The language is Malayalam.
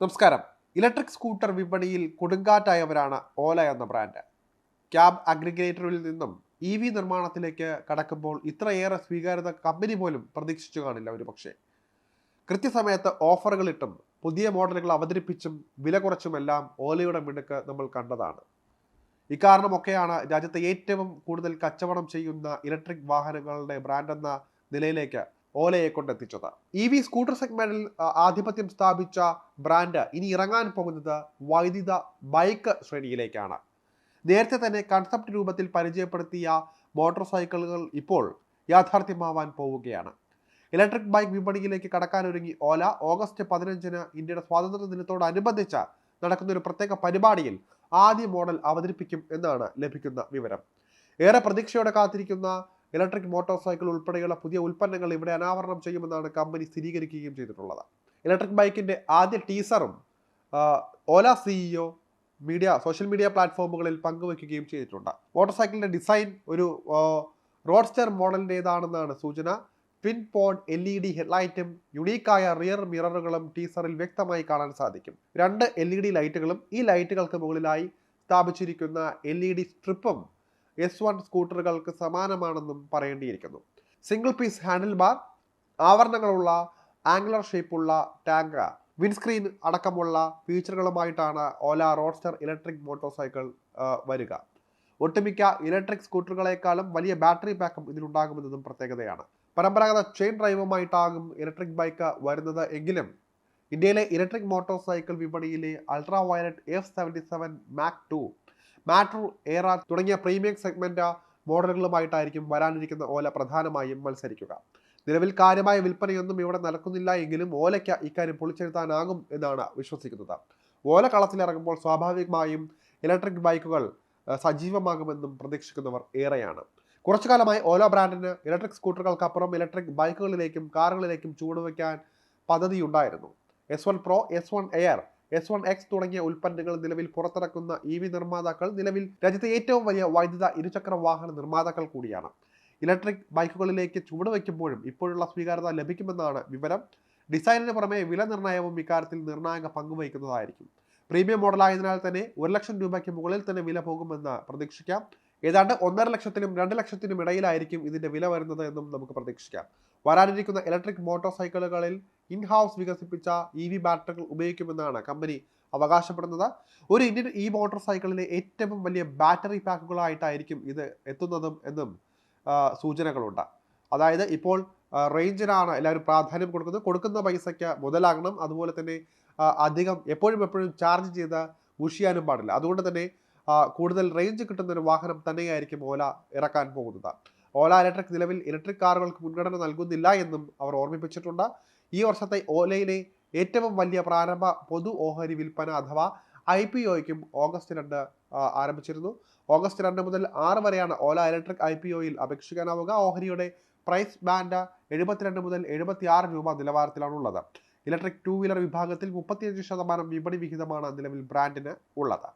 നമസ്കാരം. ഇലക്ട്രിക് സ്കൂട്ടർ വിപണിയിൽ കൊടുങ്കാറ്റായവരാണ് ഓല എന്ന ബ്രാൻഡ് ക്യാബ് അഗ്രിഗേറ്ററിൽ നിന്നും ഇ വി നിർമ്മാണത്തിലേക്ക് കടക്കുമ്പോൾ ഇത്രയേറെ സ്വീകാര്യത കമ്പനി പോലും പ്രതീക്ഷിച്ചു കാണില്ല ഒരു പക്ഷേ കൃത്യസമയത്ത് ഓഫറുകളിട്ടും പുതിയ മോഡലുകൾ അവതരിപ്പിച്ചും വില കുറച്ചുമെല്ലാം ഓലയുടെ മിടുക്ക് നമ്മൾ കണ്ടതാണ്. ഇക്കാരണമൊക്കെയാണ് രാജ്യത്തെ ഏറ്റവും കൂടുതൽ കച്ചവടം ചെയ്യുന്ന ഇലക്ട്രിക് വാഹനങ്ങളുടെ ബ്രാൻഡ് എന്ന നിലയിലേക്ക് ഓലയെ കൊണ്ടെത്തിച്ചത് ഇ വി സ്കൂട്ടർ സെഗ്മെന്റിൽ ആധിപത്യം സ്ഥാപിച്ച ബ്രാൻഡ് ഇനി ഇറങ്ങാൻ പോകുന്നത് വൈദ്യുത ബൈക്ക് ശ്രേണിയിലേക്കാണ്. നേരത്തെ തന്നെ കൺസെപ്റ്റ് രൂപത്തിൽ പരിചയപ്പെടുത്തിയ മോട്ടോർ സൈക്കിളുകൾ ഇപ്പോൾ യാഥാർത്ഥ്യമാവാൻ പോവുകയാണ്. ഇലക്ട്രിക് ബൈക്ക് വിപണിയിലേക്ക് കടക്കാനൊരുങ്ങി ഓല ഓഗസ്റ്റ് പതിനഞ്ചിന് ഇന്ത്യയുടെ സ്വാതന്ത്ര്യ ദിനത്തോടനുബന്ധിച്ച് നടക്കുന്ന ഒരു പ്രത്യേക പരിപാടിയിൽ ആദ്യ മോഡൽ അവതരിപ്പിക്കും എന്നാണ് ലഭിക്കുന്ന വിവരം. ഏറെ പ്രതീക്ഷയോടെ കാത്തിരിക്കുന്ന ഇലക്ട്രിക് മോട്ടോർ സൈക്കിൾ ഉൾപ്പെടെയുള്ള പുതിയ ഉൽപ്പന്നങ്ങൾ ഇവിടെ അനാവരണം ചെയ്യുമെന്നാണ് കമ്പനി സ്ഥിരീകരിക്കുകയും ചെയ്തിട്ടുള്ളത്. ഇലക്ട്രിക് ബൈക്കിന്റെ ആദ്യ ടീസറും Ola CEO media social media പ്ലാറ്റ്ഫോമുകളിൽ പങ്കുവയ്ക്കുകയും ചെയ്തിട്ടുണ്ട്. മോട്ടോർ സൈക്കിളിന്റെ ഡിസൈൻ ഒരു റോഡ്സ്റ്റർ മോഡലിന്റെതാണെന്നാണ് സൂചന. Pin pod L E D ഹെഡ്ലൈറ്റും യുണീക്കായ റിയർ മിററുകളും ടീസറിൽ വ്യക്തമായി കാണാൻ സാധിക്കും. രണ്ട് എൽ ഇ ഡി ലൈറ്റുകളും ഈ ലൈറ്റുകൾക്ക് മുകളിലായി സ്ഥാപിച്ചിരിക്കുന്ന എൽ ഇ ഡി സ്ട്രിപ്പും എസ് വൺ സ്കൂട്ടറുകൾക്ക് സമാനമാണെന്നും പറയേണ്ടിയിരിക്കുന്നു. സിംഗിൾ പീസ് ഹാൻഡിൽ ബാർ ആവരണങ്ങളുള്ള ആംഗുലർ ഷേപ്പുള്ള ടാങ്ക വിൻസ്ക്രീൻ അടക്കമുള്ള ഫീച്ചറുകളുമായിട്ടാണ് Ola roadster electric motor cycle വരിക. ഒട്ടുമിക്ക ഇലക്ട്രിക് സ്കൂട്ടറുകളെക്കാളും വലിയ ബാറ്ററി ബാക്കപ്പ് ഇതിലുണ്ടാകുമെന്നതും പ്രത്യേകതയാണ്. പരമ്പരാഗത ചെയിൻ ഡ്രൈവുമായിട്ടാകും ഇലക്ട്രിക് ബൈക്ക് വരുന്നത് എങ്കിലും ഇന്ത്യയിലെ ഇലക്ട്രിക് മോട്ടോർ സൈക്കിൾ വിപണിയിലെ Ultraviolette F seventy seven Mach two Matter Aera തുടങ്ങിയ പ്രീമിയം സെഗ്മെന്റ് മോഡലുകളുമായിട്ടായിരിക്കും വരാനിരിക്കുന്ന ഓല പ്രധാനമായും മത്സരിക്കുക. നിലവിൽ കാര്യമായ വിൽപ്പനയൊന്നും ഇവിടെ നടക്കുന്നില്ല എങ്കിലും ഓലയ്ക്ക് ഇക്കാര്യം പൊളിച്ചെഴുത്താനാകും എന്നാണ് വിശ്വസിക്കുന്നത്. ഓല കളത്തിലിറങ്ങുമ്പോൾ സ്വാഭാവികമായും ഇലക്ട്രിക് ബൈക്കുകൾ സജീവമാകുമെന്നും പ്രതീക്ഷിക്കുന്നവർ ഏറെയാണ്. കുറച്ചു കാലമായി ഓല ബ്രാൻഡിന് ഇലക്ട്രിക് സ്കൂട്ടറുകൾക്കപ്പുറം ഇലക്ട്രിക് ബൈക്കുകളിലേക്കും കാറുകളിലേക്കും ചുവടുവയ്ക്കാൻ പദ്ധതിയുണ്ടായിരുന്നു. S one pro S one air S one X തുടങ്ങിയ ഉൽപ്പന്നങ്ങൾ നിലവിൽ പുറത്തിറക്കുന്ന ഇ വി നിർമ്മാതാക്കൾ നിലവിൽ രാജ്യത്തെ ഏറ്റവും വലിയ വൈദ്യുത ഇരുചക്ര വാഹന നിർമ്മാതാക്കൾ കൂടിയാണ്. ഇലക്ട്രിക് ബൈക്കുകളിലേക്ക് ചുവട് വയ്ക്കുമ്പോഴും ഇപ്പോഴുള്ള സ്വീകാര്യത ലഭിക്കുമെന്നാണ് വിവരം. ഡിസൈനിന് പുറമെ വില നിർണയവും ഇക്കാര്യത്തിൽ നിർണായക പങ്കുവഹിക്കുന്നതായിരിക്കും പ്രീമിയം മോഡലായതിനാൽ തന്നെ ഒരു ലക്ഷം രൂപയ്ക്ക് മുകളിൽ തന്നെ വില പോകുമെന്ന് പ്രതീക്ഷിക്കാം. ഏതാണ്ട് ഒന്നര ലക്ഷത്തിനും രണ്ട് ലക്ഷത്തിനും ഇടയിലായിരിക്കും ഇതിന്റെ വില വരുന്നത് എന്നും നമുക്ക് പ്രതീക്ഷിക്കാം. വരാനിരിക്കുന്ന ഇലക്ട്രിക് മോട്ടോർ സൈക്കിളുകളിൽ ഇൻ ഹൗസ് വികസിപ്പിച്ച ഇ വി ബാറ്ററികൾ ഉപയോഗിക്കുമെന്നാണ് കമ്പനി അവകാശപ്പെടുന്നത്. ഒരു ഇന്ത്യൻ ഇ മോട്ടോർ സൈക്കിളിലെ ഏറ്റവും വലിയ ബാറ്ററി പാക്കുകളായിട്ടായിരിക്കും ഇത് എത്തുന്നതും എന്നും സൂചനകളുണ്ട്. അതായത് ഇപ്പോൾ റേഞ്ചിനാണ് എല്ലാവരും പ്രാധാന്യം കൊടുക്കുന്നത്. കൊടുക്കുന്ന പൈസയ്ക്ക് മുതലാകണം. അതുപോലെ തന്നെ അധികം എപ്പോഴും എപ്പോഴും ചാർജ് ചെയ്ത് മുഷിയാനും പാടില്ല. അതുകൊണ്ട് തന്നെ കൂടുതൽ റേഞ്ച് കിട്ടുന്ന ഒരു വാഹനം തന്നെയായിരിക്കും ഓല ഇറക്കാൻ പോകുന്നത്. ഓല ഇലക്ട്രിക് നിലവിൽ ഇലക്ട്രിക് കാറുകൾക്ക് മുൻഗണന നൽകുന്നില്ല എന്നും അവർ ഓർമ്മിപ്പിച്ചിട്ടുണ്ട്. ഈ വർഷത്തെ ഓലയിലെ ഏറ്റവും വലിയ പ്രാരംഭ പൊതു ഓഹരി വിൽപ്പന അഥവാ ഐ പി ഒയ്ക്കും ഓഗസ്റ്റ് രണ്ട് ആരംഭിച്ചിരുന്നു. ഓഗസ്റ്റ് രണ്ട് മുതൽ ആറ് വരെയാണ് ഓല ഇലക്ട്രിക് ഐ പി ഒയിൽ അപേക്ഷിക്കാനാവുക. ഓഹരിയുടെ പ്രൈസ് ബാൻഡ് എഴുപത്തിരണ്ട് മുതൽ എഴുപത്തി ആറ് രൂപ നിലവാരത്തിലാണുള്ളത്. ഇലക്ട്രിക് ടു വീലർ വിഭാഗത്തിൽ മുപ്പത്തിയഞ്ച് ശതമാനം വിപണി വിഹിതമാണ് നിലവിൽ ബ്രാൻഡിന് ഉള്ളത്.